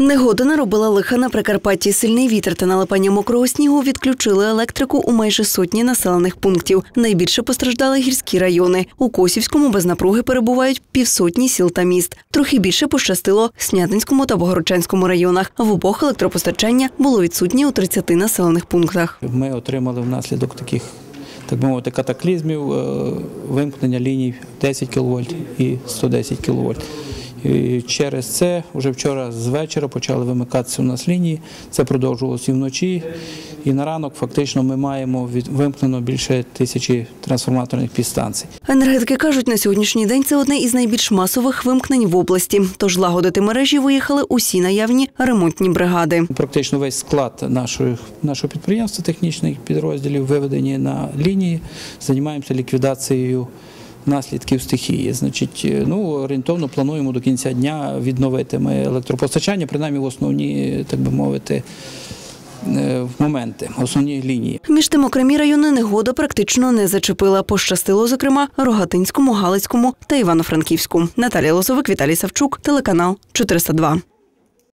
Негода наробила лиха на Прикарпатті. Сильний вітер та налипання мокрого снігу відключили електрику у майже сотні населених пунктів. Найбільше постраждали гірські райони. У Косівському без напруги перебувають півсотні сіл та міст. Трохи більше пощастило Снятинському та Богородчанському районах. В обох електропостачання було відсутнє у 30 населених пунктах. Ми отримали внаслідок таких, так мовити, катаклізмів е, вимкнення ліній 10 кВт і 110 кВт. І через це вже вчора з вечора почали вимикатися у нас лінії. Це продовжувалося і вночі. І на ранок фактично ми маємо від- вимкнено більше тисячі трансформаторних підстанцій. Енергетики кажуть, на сьогоднішній день це одне із найбільш масових вимкнень в області. Тож лагодити мережі виїхали усі наявні ремонтні бригади. Практично весь склад нашої, нашого підприємства, технічних підрозділів виведені на лінії. Займаємося ліквідацією наслідків стихії. Значить, е, ну орієнтовно плануємо до кінця дня відновити ми електропостачання, принаймні в основні, так би мовити, е, моменти, основні лінії. Між тим окремі райони негода практично не зачепила. Пощастило, зокрема, Рогатинському, Галицькому та Івано-Франківську. Наталія Лозовик, Віталій Савчук, телеканал 402.